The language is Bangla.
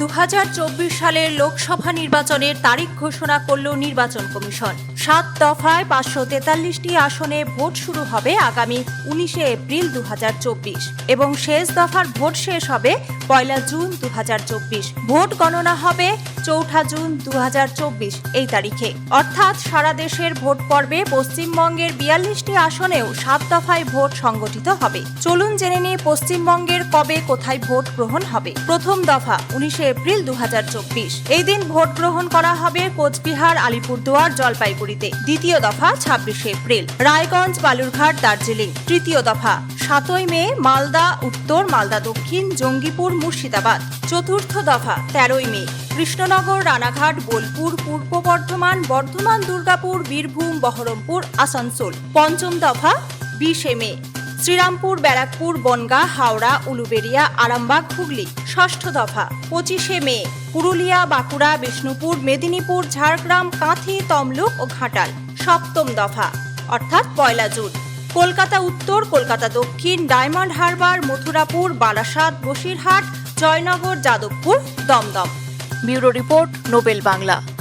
দু হাজার চব্বিশ সালের লোকসভা নির্বাচনের তারিখ ঘোষণা করল নির্বাচন কমিশন। সাত দফায় পাঁচশো তেতাল্লিশটি আসনে ভোট শুরু হবে আগামী উনিশে এপ্রিল দু হাজার চব্বিশ এবং শেষ দফার ভোট শেষ হবে পয়লা জুন দুহাজার চব্বিশ। ভোট গণনা হবে চৌঠা জুন দুহাজার চব্বিশ, এই তারিখে। অর্থাৎ সারা দেশের ভোট পর্বে পশ্চিমবঙ্গের বিয়াল্লিশটি আসনেও সাত দফায় ভোট সংগঠিত হবে। চলুন জেনে নিই পশ্চিমবঙ্গের কবে কোথায় ভোট গ্রহণ হবে। প্রথম দফা, উনিশে এপ্রিল দু হাজার চব্বিশ। এই দিন ভোট গ্রহণ করা হবে কোচবিহার, আলিপুরদুয়ার, জলপাইগুড়িতে। দ্বিতীয় দফা, ছাব্বিশে এপ্রিল। রায়গঞ্জ, বালুরঘাট, দার্জিলিং। তৃতীয় দফা সাতই মে, মালদা, উত্তর, মালদা দক্ষিণ, জঙ্গিপুর, মুর্শিদাবাদ। চতুর্থ দফা, তেরোই মে। কৃষ্ণনগর, রানাঘাট, বোলপুর, পূর্ব বর্ধমান বর্ধমান, দুর্গাপুর, বীরভূম, বহরমপুর, আসানসোল। পঞ্চম দফা, বিশে মে। শ্রীরামপুর, ব্যারাকপুর, বনগাঁ, হাওড়া উলুবেড়িয়া আরামবাগ, হুগলি। ষষ্ঠ দফা, পঁচিশে মে। পুরুলিয়া, বাঁকুড়া, বিষ্ণুপুর, মেদিনীপুর, ঝাড়গ্রাম, কাঁথি, তমলুক ও ঘাটাল। সপ্তম দফা, অর্থাৎ পয়লা জুন। কলকাতা উত্তর, কলকাতা দক্ষিণ, Diamond Harbour, Mathurapur, Barasat, Basirhat, Joynagar, Jadavpur, Dum Dum. Bureau report Nobel Bangla.